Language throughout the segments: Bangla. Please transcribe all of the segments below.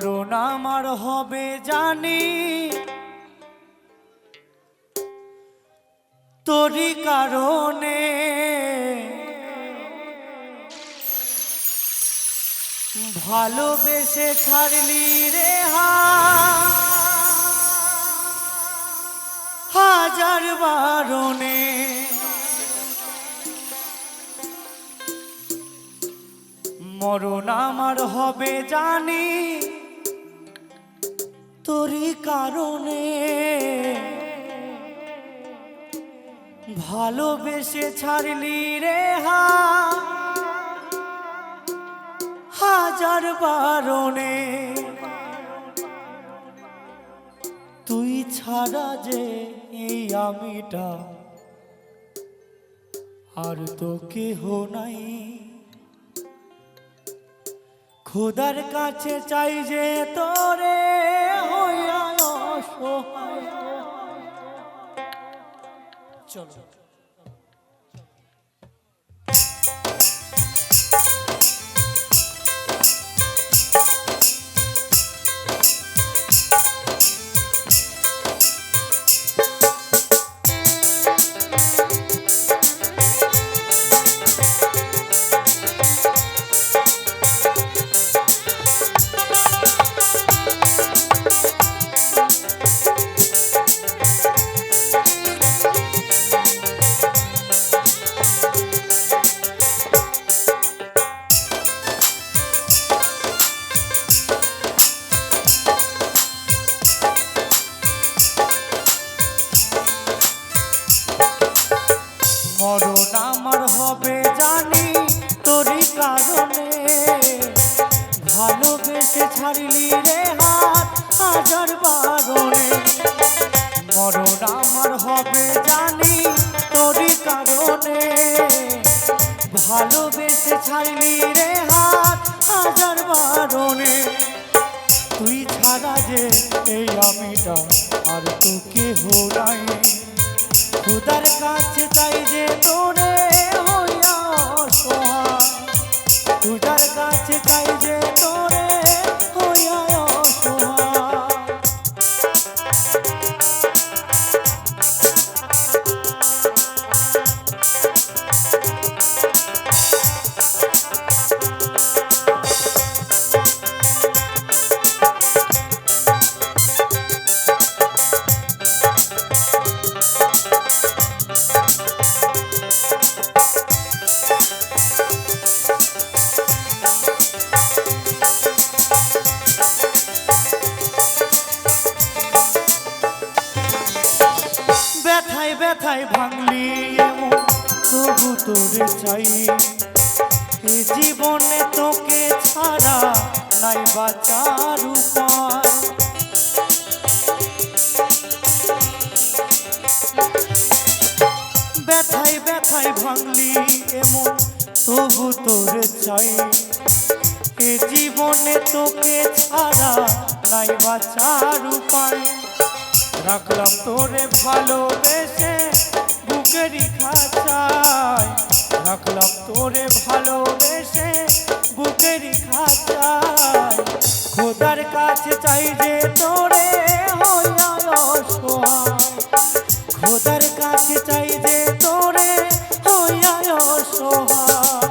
মরণ আমার হবে জানি। তোরই কারণে। ভালোবেসে ছাড়লি রে হাজার বারণে। মরণ আমার হবে জানি। তোরই কারণে ভালোবেসে ছাড়লি রে হা। হাজার বারণে তুই ছাড়া যে এই আমিটা আর তো কেহ নাই। খোদার কাছে চাই যে তোরে অসহায়। চলো ভালোবেসে ছাড়লি রে হাত হাজার বারণে মরণ আমার হবে জানি তোরই কারণে। ভালোবেসে ছাড়লি রে হাত হাজার বারণে তুই ছাড়া যে এই আমিটা আর তো কেহ নাই। খুদার কাছে চাই যে তোরে হইয়া অসহায় খুদার কাছে চাই যে তোরে হইয়া ব্যথায় ভাঙলি তবু তোরে চাই। এ জীবনে তোকে ছাড়া নাই বাঁচার উপায়। ব্যথায় ব্যথায় ভাঙলি এমন, তবু তোরে চাই। এ জীবনে তোকে ছাড়া নাই বাঁচার উপায়। রাখলাম তোরে ভালোবেসে বুকেরই খাঁচায়। রাখলাম তোরে ভালোবেসে বুকেরই খাঁচায়। খোদার কাছে চাই যে তোরে খোদার কাছে চাই যে তোরে হইয়া অসহায়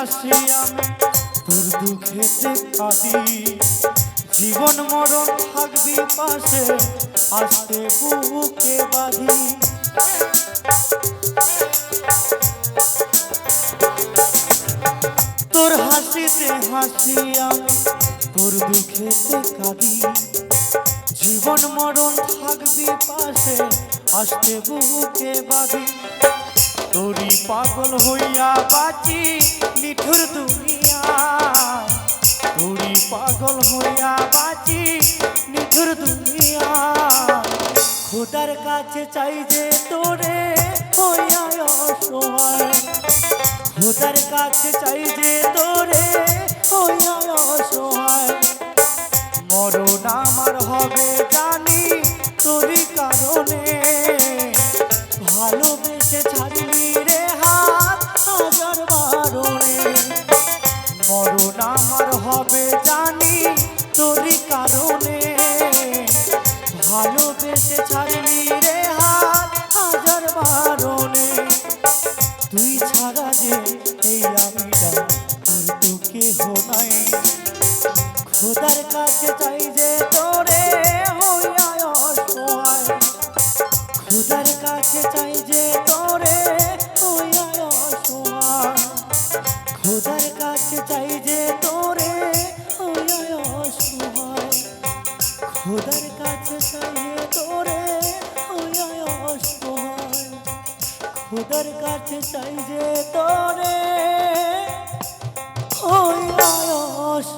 হাসিতে আমি, তোর দুঃখেতে কাঁদি জীবন মরণ থাকবি পাশে, আসতে বুকে বাঁধি। তোর হাসিতে হাসি আমি, তোর দুঃখেতে কাঁদি জীবন মরণ থাকবি পাশে, আসতে বুকে বাঁধি। তোরি পাগল হইয়া বাঁচি নিঠুর দুনিয়া। তোরি পাগল হইয়া বাঁচি নিঠুর দুনিয়া। খোদার কাছে চাই যে তোরে হইয়া অসহায়। খোদার কাছে চাই যে তোরে হইয়া অসহায়। মরণ আমার হবে জানি কারণে ভালোবেসে ছাড়বি রে হাত হাজার বারণে। তুই ছাড়া যে এই আমিটা তোর তো কেহ নাই খোদার কাছে চাই যে তোরে হইয়া অসহায়। খোদার কাছে চাই যে তোরে খুদার কাছে চাই যে তোরে। ওই আয়স